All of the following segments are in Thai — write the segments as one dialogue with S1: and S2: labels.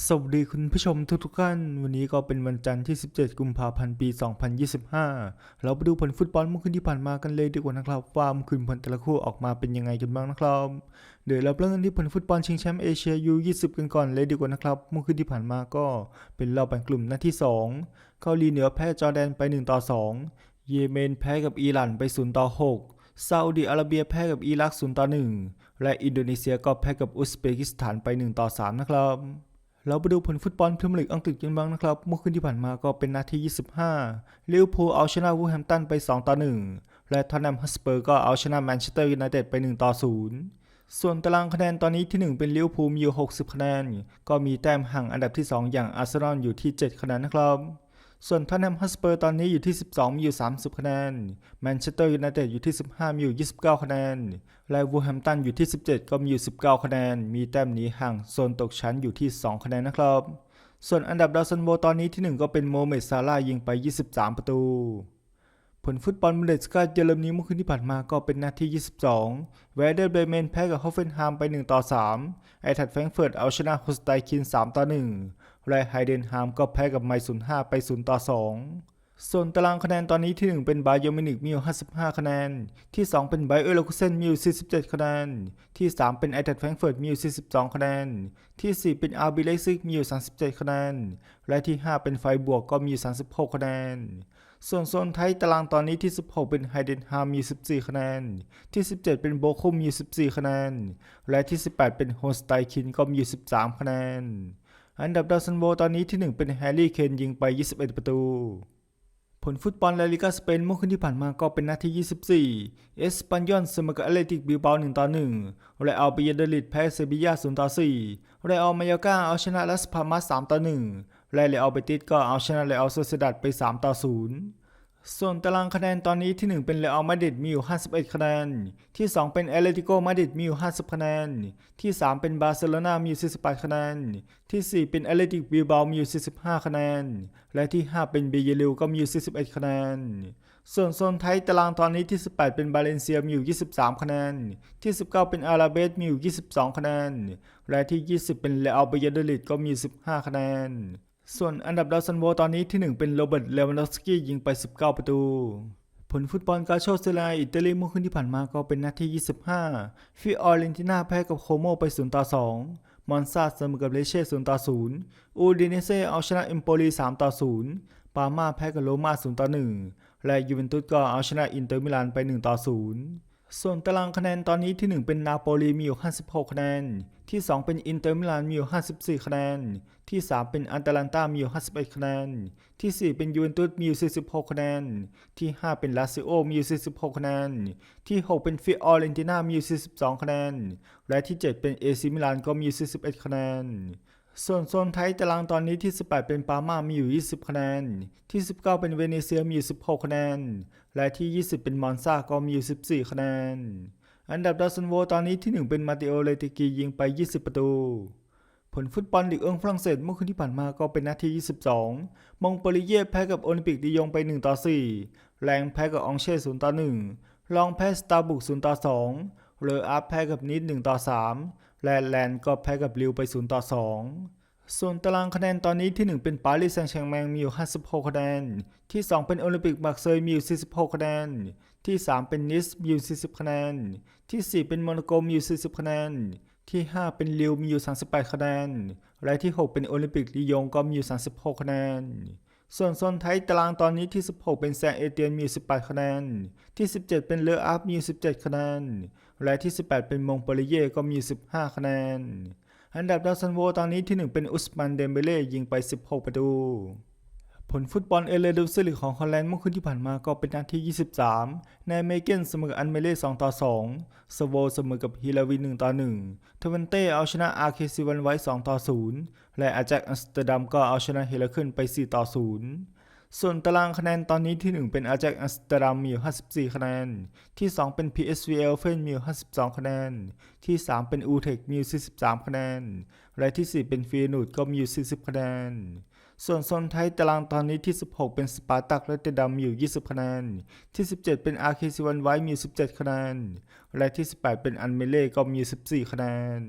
S1: สวัสดีคุณผู้ชมทุกๆท่าน วันนี้ก็เป็นวันจันทร์ที่ 17 กุมภาพันธ์ ปี 2025 เราไปดูผลฟุตบอลเมื่อคืนที่ผ่านมากันเลยดีกว่านะครับ ว่าเมื่อคืนผลแต่ละคู่ออกมาเป็นยังไงกันบ้างนะครับ เดี๋ยวเราเริ่มกันที่ผลฟุตบอลชิงแชมป์เอเชียยู20 กันก่อนเลยดีกว่านะครับ เมื่อคืนที่ผ่านมาก็เป็นรอบแบ่งกลุ่มนัดที่ 2 เกาหลีเหนือแพ้จอร์แดนไป 1 ต่อ 2 เยเมนแพ้กับอิหร่านไป 0 ต่อ 6 ซาอุดิอาระเบียแพ้กับอิรัก 0 ต่อ 1 และอินโดนีเซียก็แพ้กับอุซเบกิสถานไป 1 ต่อ 3 นะครับ เราไปดูผลฟุตบอลพรีเมียร์ลีกอังกฤษกันบ้างนะครับ เมื่อคืนที่ผ่านมาก็เป็นนาที 25ลิเวอร์พูลเอาชนะวูแฮมตันไป 2 ต่อ 1 และทอตแนมฮัสเปอร์ก็เอาชนะแมนเชสเตอร์ยูไนเต็ดไป 1 ต่อ 0 ส่วนตารางคะแนนตอนนี้ที่ 1 เป็นลิเวอร์พูลมีอยู่ 60 คะแนน ก็มีแต้มห่างอันดับที่ 2 อย่างอาร์เซนอลอยู่ที่ 7 คะแนนนะครับ ส่วนท็อตแนมฮัสเปอร์ตอนนี้อยู่ที่ 12 มีอยู่ 30 คะแนน แมนเชสเตอร์ยูไนเต็ดอยู่ที่ 15 มีอยู่ 29 คะแนน และวูแฮมตันอยู่ที่ 17 ก็มีอยู่ 19 คะแนน มีแต้มหนีห่างโซนตกชั้นอยู่ที่ 2 คะแนนนะครับ ส่วนอันดับดาวซันโวตอนนี้ที่ 1 ก็เป็นโมเมดซาลายิงไป 23 ประตู ผลฟุตบอลบุนเดสกาเยอรมนีเมื่อคืนที่ผ่านมาก็เป็นนาที22 แวเดอร์เบรเมนแพ้กับฮอฟเฟนไฮม์ไป 1 ต่อ 3 ไอทัดแฟรงเฟิร์ตเอาชนะโฮสไตคิน 3 ต่อ 1 และไฮเดนฮามก็แพ้กับไมซุน5ไป0ต่อ2ส่วนตารางคะแนนตอนนี้ที่ 1 เป็นไบาเยอมินิกมีอยู่55 คะแนน ที่ 2 เป็นไบเออร์เลคุเซนมีอยู่47 คะแนน ที่ 3 เป็นไอทัดแฟรงเฟิร์ตมีอยู่42 คะแนน ที่ 4 เป็นอาร์บีเลซิกมีอยู่37 คะแนน และที่ 5 เป็นไฟบวกก็มีอยู่36 คะแนน ส่วนโซนไทยตารางตอนนี้ที่ 16 เป็นไฮเดนฮามมี14 คะแนน ที่ 17 เป็นโบคุมมี14 คะแนน และที่ 18 เป็นโฮสไตคินก็มี13 คะแนน อันดับดาวซันโวตอนนี้ที่ 1 เป็นแฮร์รี่เคนยิงไป 21 ประตู ผลฟุตบอลลาลิกาสเปนเมื่อคืนที่ผ่านมาก็เป็นนาที24 เอสปันยอนเสมอกับแอตเลติกบิลบา1ต่อ1และอัลเบียเดลิดแพ้เซบียา0ต่อ4และอัลมายากาเอาชนะลาสพามาส3ต่อ1และเรอัลเบติสก็เอาชนะเรอัลโซเซดัดไป3ต่อ0 ส่วนตารางคะแนนตอนนี้ที่ 1 เป็นเรอัลมาดริดมีอยู่ 51 คะแนน ที่ 2 เป็นแอเลติโกมาดริดมีอยู่ 50 คะแนน ที่ 3 เป็นบาร์เซโลนามีอยู่ 48 คะแนน ที่ 4 เป็นแอเลติกบิลบามีอยู่ 45 คะแนน และที่ 5 เป็นเบเยลิวก็มีอยู่ 41 คะแนน ส่วนโซนไทยตารางตอนนี้ที่ 18 เป็นบาเลนเซียมีอยู่ 23 คะแนน ที่ 19 เป็นอาราเบสมีอยู่ 22 คะแนน และที่ 20 เป็นเรอัลเบยเดลิดก็มี 15 คะแนน ส่วนอันดับดาวซันโวตอนนี้ที่ 1 เป็นโรเบิร์ต เลวานดอฟสกี้ยิงไป 19 ประตู ผลฟุตบอลกาโชเซลาอิตาลีเมื่อคืนที่ผ่านมาก็เป็นนาที25 ฟิออเรนติน่าแพ้กับโคโมไป 0 ต่อ 2 มอนซาเสมอกับเลเช่ 0 ต่อ 0 อูดิเนเซ่เอาชนะเอมโปลี 3 ต่อ 0 ปาม่าแพ้กับโรม่า 0 ต่อ 1 และยูเวนตุสก็เอาชนะอินเตอร์มิลานไป 1 ต่อ 0 ส่วนตารางคะแนนตอนนี้ที่ 1 เป็นนาโปลีมีอยู่ 56 คะแนน ที่ 2 เป็นอินเตอร์มิลานมีอยู่ 54 คะแนน ที่ 3 เป็นอันตาลันตามีอยู่ 51 คะแนน ที่ 4 เป็นยูเวนตุสมีอยู่ 46 คะแนน ที่ 5 เป็นลาซิโอมีอยู่ 46 คะแนน ที่ 6 เป็นฟิออเรนติน่ามีอยู่ 42 คะแนน และที่ 7 เป็นเอซิมิลานก็มีอยู่ 41 คะแนนส่วนโซนไทยตารางตอนนี้ที่ 18 เป็นปาม่ามีอยู่ 20 คะแนน ที่ 19 เป็นเวเนเซียมีอยู่ 16 คะแนน และที่ 20 เป็นมอนซาก็มีอยู่ 14 คะแนน อันดับดาวซันโวตอนนี้ที่ 1 เป็นมาติโอเลติกียิงไป 20 ประตู ผลฟุตบอลลีกเอิงฝรั่งเศสเมื่อคืนที่ผ่านมาก็เป็นนาที 22มองโปลิเย่แพ้กับโอลิมปิกดิยงไป 1 ต่อ 4 แรงแพ้กับอองเช่0ต่อ 1 ลองแพ้สตาร์บุก0ต่อ 2เรออัพแพ้กับนิด1ต่อ 3 และแลนก็แพ้กับลิวไป 0 ต่อ 2 ส่วนตารางคะแนนตอนนี้ที่ 1 เป็นปารีสแซงต์แชร์แมงมีอยู่ 56 คะแนน ที่ 2 เป็นโอลิมปิกมาร์เซยมีอยู่ 46 คะแนน ที่ 3 เป็นนิสมีอยู่ 40 คะแนน ที่ 4 เป็นโมนาโกมีอยู่ 40 คะแนน ที่ 5 เป็นลิวมีอยู่ 38 คะแนน และที่ 6 เป็นโอลิมปิกลียงก็มีอยู่ 36 คะแนน ส่วนโซนไทยตารางตอนนี้ที่ 16 เป็นแซงเอเตียนมีอยู่ 18 คะแนน ที่ 17 เป็นเลออัพมีอยู่ 17 คะแนน และที่ 18 เป็นมงโปลิเย่ก็มีอยู่ 15 คะแนน อันดับดาวซันโวตอนนี้ที่ 1 เป็นอุสมันเดมเบเล่ยิงไป 16 ประตู ผลฟุตบอลเอเลดูซิลิกของฮอลแลนด์เมื่อคืนที่ผ่านมาก็เป็นนาที23ในเมเกนเสมอกับอันเมเล่2ต่อ2สโวเสมอกับฮิลาวิน1ต่อ1ทเวนเต้เอาชนะอาร์เคซิวันไว้2ต่อ0และอาแจ็คอัมสเตอร์ดัมก็เอาชนะเฮลเคินไป 4 ต่อ 0 ส่วนตารางคะแนนตอนนี้ที่ 1 เป็นอาแจ็คอัสตอร์ดัมมีอยู่ 54 คะแนน ที่ 2 เป็น PSV เอลเฟนมีอยู่ 52 คะแนน ที่ 3 เป็นอูเทคมีอยู่ 43 คะแนน และที่ 4 เป็นฟีนูดก็มีอยู่ 40 คะแนน ส่วนโซนไทยตารางตอนนี้ที่ 16 เป็นสปาร์ตักและเตดัมมีอยู่ 20 คะแนน ที่ 17 เป็นอาร์เคซิวันไว้มีอยู่ 17 คะแนน และที่ 18 เป็นอันเมเล่ก็มีอยู่ 14 คะแนน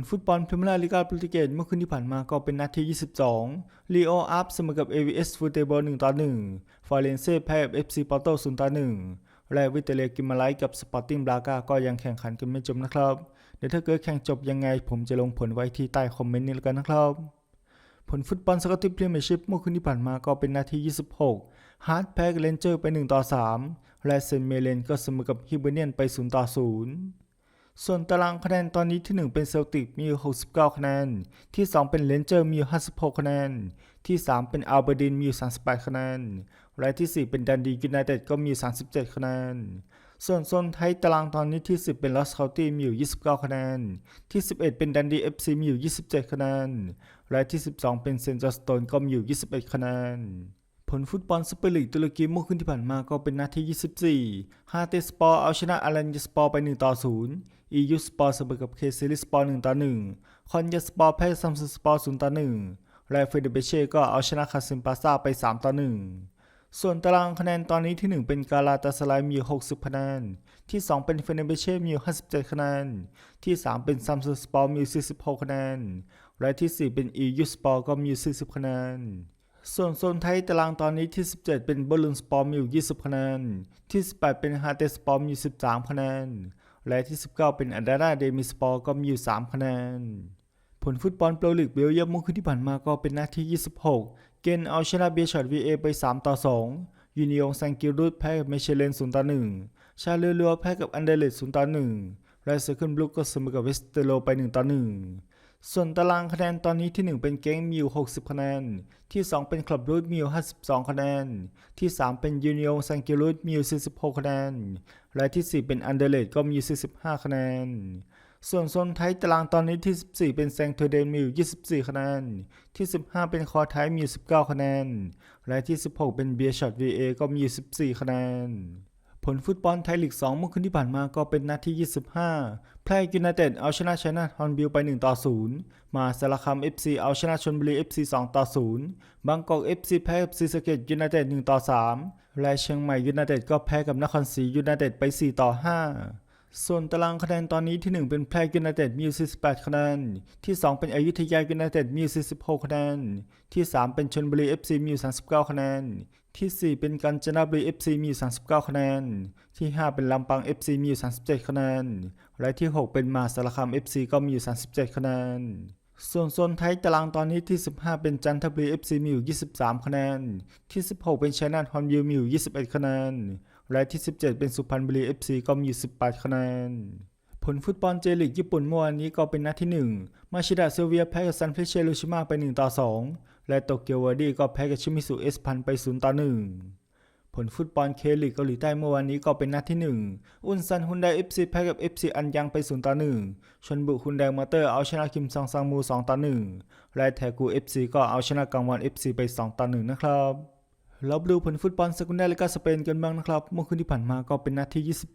S1: ลฟุตบอลพรีเมียร์ลีกาโปรตุเกสเมื่อคืนที่ผ่านมาก็เป็นนัดที่22ลีโออัพเสมอกับ AVS ฟูเตบอร์1ต่อ1ฟอเรนเซ่แพ้กับ FC ปอร์โต0ต่อ1และวิเตเลกิมาไลกับสปอร์ติ้งบรากาก็ยังแข่งขันกันไม่จบนะครับ เดี๋ยวถ้าเกิดแข่งจบยังไง ผมจะลงผลไว้ที่ใต้คอมเมนต์นี้แล้วกันนะครับ ผลฟุตบอลสกอตติชพรีเมียร์ชิพเมื่อคืนที่ผ่านมาก็เป็นนาที 26ฮาร์ดแพ้กับเลนเจอร์ไป1ต่อ3และเซนเมเลนก็เสมอกับฮิเบเนียนไป0ต่อ0 ส่วนตารางคะแนนตอนนี้ที่ 1 เป็นเซลติกมี 69 คะแนน ที่ 2 เป็นเลนเจอร์มี 56 คะแนน ที่ 3 เป็นอัลเบอร์ดินมี 38 คะแนน และที่ 4 เป็นดันดียูไนเต็ดก็มี 37 คะแนน ส่วนโซนไทยตารางตอนนี้ที่ 10 เป็นลอสเคาตี้มีอยู่ 29 คะแนน ที่ 11 เป็นดันดีเอฟซีมีอยู่ 27 คะแนน และที่ 12 เป็นเซนจอร์สโตนก็มีอยู่ 21 คะแนน ลฟุตบอลซูเปอร์ลีกตุรกีเมื่อคืนที่ผ่านมาก็เป็นนัดที่24 ฮาเตสปอร์เอาชนะอารันยสปอร์ไป 1 ต่อ 0 อียูสปอร์เสมอกับเคซิลิสปอร์ 1 ต่อ 1 คอนยสปอร์แพ้ซัมซุงสปอร์ 0 ต่อ 1 และเฟเดเบเช่ก็เอาชนะคาซิมปาซาไป 3 ต่อ 1 ส่วนตารางคะแนนตอนนี้ที่ 1 เป็นกาลาตาสลายมี 60 คะแนน ที่ 2 เป็นเฟเนเบเช่มี 57 คะแนน ที่ 3 เป็นซัมซุงสปอร์มี 46 คะแนน และที่ 4 เป็นอียูสปอร์ก็มี 40 คะแนน ส่วนโซนไทยตารางตอนนี้ที่ 17 เป็นบอลลูนสปอร์มีอยู่ 20 คะแนน ที่ 18 เป็นฮาเตสปอร์มีอยู่ 13 คะแนน และที่ 19 เป็นอันดาราเดมิสปอร์ก็มีอยู่ 3 คะแนน ผลฟุตบอลโปรลีกเบลเยียมเมื่อคืนที่ผ่านมาก็เป็นนัดที่ 26 เกนเอาชนะเบียชอตวีเอไป 3 ต่อ 2 ยูนิองแซงกิรูดแพ้กับเมเชเลน 0 ต่อ 1 ชาเลอรัวแพ้กับอันเดเลต0 ต่อ 1 และเซคันบลูกก็เสมอกับเวสเตโลไป 1 ต่อ 1 ส่วนตารางคะแนนตอนนี้ที่ 1 เป็นเก้งมีอยู่60 คะแนน ที่ 2 เป็นคลับรูดมีอยู่52 คะแนน ที่ 3 เป็นยูนิองแซงกิรูดมีอยู่46 คะแนน และที่ 4 เป็นอันเดเลตก็มีอยู่45 คะแนน ส่วนโซนไทยตารางตอนนี้ที่ 14 เป็นแซงเทเดนมีอยู่24 คะแนน ที่ 15 เป็นคอไทยมีอยู่19 คะแนน และที่ 16 เป็นเบียร์ช็อต VA ก็มีอยู่14 คะแนน ผลฟุตบอลไทยลีก 2 เมื่อคืนที่ผ่านมาก็เป็นนัดที่ 25 แพร่ยูไนเต็ดเอาชนะชัยนาทฮอนบิลไป 1 ต่อ 0 มาสารคาม FC เอาชนะชนบุรี FC 2 ต่อ 0 บางกอก FC แพ้กับซีสเกตยูไนเต็ด1 ต่อ 3 และเชียงใหม่ยูไนเต็ดก็แพ้กับนครศรียูไนเต็ดไป 4 ต่อ 5 ส่วนตารางคะแนนตอนนี้ที่ 1 เป็นแพร่ยูไนเต็ดมีอยู่48คะแนน ที่ 2 เป็นอยุธยายูไนเต็ดมีอยู่46คะแนน ที่ 3 เป็นชลบุรี FC มีอยู่39คะแนน ที่ 4 เป็นกาญจนบุรี FC มีอยู่39คะแนน ที่ 5 เป็นลำปาง FC มีอยู่37คะแนน และที่ 6 เป็นมหาสารคาม FC ก็มีอยู่37คะแนน ส่วนโซนไทยตารางตอนนี้ที่ 15 เป็นจันทบุรี FC มีอยู่23คะแนน ที่ 16 เป็นชัยนาทฮอนบิลมีอยู่21คะแนน และที่ 17 เป็นสุพรรณบุรี FC ก็มีอยู่18 คะแนน ผลฟุตบอลเจลีกญี่ปุ่นเมื่อวานนี้ก็เป็นนัดที่ 1 มาชิดะเซเวียแพ้กับซันเฟรเชโรชิมาไป 1 ต่อ 2 และโตเกียววาร์ดี้ก็แพ้กับชิมิสุเอสพันไป 0 ต่อ 1 ผลฟุตบอลเคลีกเกาหลีใต้เมื่อวานนี้ก็เป็นนัดที่ 1 อุนซันฮุนไดเอฟซีแพ้กับ FC อันยังไป 0 ต่อ 1 ชนบุฮุนไดมอเตอร์เอาชนะคิมซองซังมู 2 ต่อ 1 และแทกู FC ก็เอาชนะกังวอน FC ไป 2 ต่อ 1 นะครับ เราดูผลฟุตบอลสกุลแดลิกาสเปนกันบ้างนะครับ เมื่อคืนที่ผ่านมาก็เป็นนัดที่ 27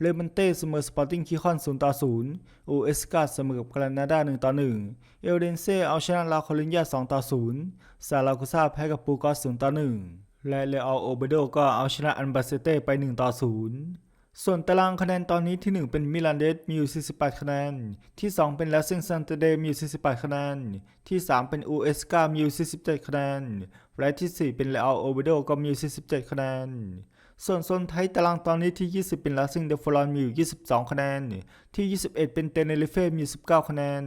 S1: เลมันเต้เสมอสปอร์ติ้งคิคอน0ต่อ0อูเอสกาเสมอกับกรานาดา1ต่อ1 เอลเดนเซ่เอาชนะลาโคลินยา2ต่อ0ซาลากุซาแพ้กับปูกอส0ต่อ1และเลออโอเบโดก็เอาชนะอันบาเซเต้ไป1ต่อ0 ส่วนตารางคะแนนตอนนี้ที่ 1 เป็นมิลานเดสมีอยู่ 48 คะแนน ที่ 2 เป็นลาซิงซันเตเดมีอยู่ 48 คะแนน ที่ 3 เป็นอูเอสกามีอยู่ 47 คะแนน และที่ 4 เป็นเลออโอเบโดก็มีอยู่ 47 คะแนน ส่วนโซนไทยตารางตอนนี้ที่ 20 เป็นลาซิงเดฟลอนมีอยู่ 22 คะแนน ที่ 21 เป็นเตเนริเฟ่มีอยู่ 19 คะแนน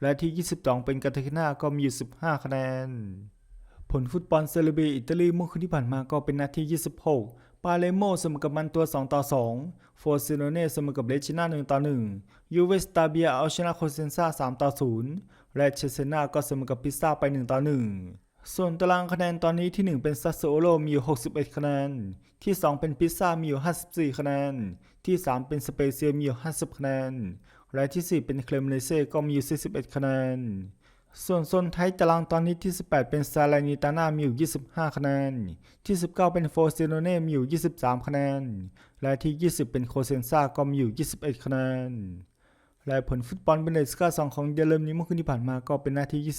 S1: และที่ 22 เป็นกาเทคินาก็มีอยู่ 15 คะแนน ผลฟุตบอลเซเรบีอิตาลีเมื่อคืนที่ผ่านมาก็เป็นนัดที่ 26 ปาเลโมเสมอกับมันตัว 2 ต่อ 2 โฟซิโนเน่เสมอกับเลชิน่า1ต่อ 1 ยูเวสตาเบียเอาชนะโคเซนซา3 ต่อ 0 และเชเซนาก็เสมอกับพิซซ่าไป 1 ต่อ 1 ส่วนตารางคะแนนตอนนี้ที่ 1 เป็นซัสโซโลมีอยู่ 61 คะแนน ที่ 2 เป็นพิซซ่ามีอยู่ 54 คะแนน ที่ 3 เป็นสเปเซียมีอยู่ 50 คะแนน และที่ 4 เป็นเคลมเลเซ่ก็มีอยู่ 41 คะแนน ส่วนโซนไทยตารางตอนนี้ที่ 18 เป็นซาลานิตาน่ามีอยู่ 25 คะแนน ที่ 19 เป็นโฟซิโนเน่มีอยู่ 23 คะแนน และที่ 20 เป็นโคเซนซาก็มีอยู่ 21 คะแนน และผลฟุตบอลเป็นเดสกาสองของเดลเลมนี้เมื่อคืนที่ผ่านมาก็เป็นหน้าที่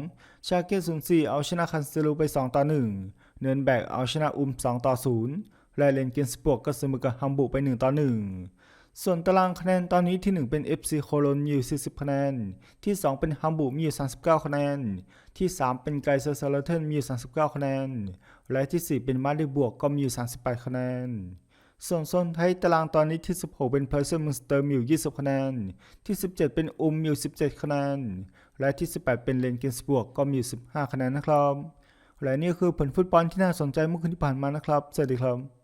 S1: 22 ชาเก้04เอาชนะคันเซลูไป 2 ต่อ 1 เนินแบกเอาชนะอุม 2 ต่อ 0 และเลนเกนสปวกก็เสมอกับฮัมบุไป 1 ต่อ 1 ส่วนตารางคะแนนตอนนี้ที่ 1 เป็น FC โคโลนมีอยู่ 40 คะแนน ที่ 2 เป็นฮัมบูร์กมีอยู่ 39 คะแนน ที่ 3 เป็นไกเซอร์ซาเลเทนมีอยู่ 39 คะแนน และที่ 4 เป็นมาดริบวกก็มีอยู่ 38 คะแนน ส่วนโซนไทยตารางตอนนี้ที่ 16 เป็นเพอร์เซนมุนสเตอร์มีอยู่ 20 คะแนน ที่ 17 เป็นอุมมีอยู่ 17 คะแนน และที่ 18 เป็นเลนเกนสบวกก็มีอยู่ 15 คะแนนนะครับ และนี่คือผลฟุตบอลที่น่าสนใจเมื่อคืนที่ผ่านมานะครับ สวัสดีครับ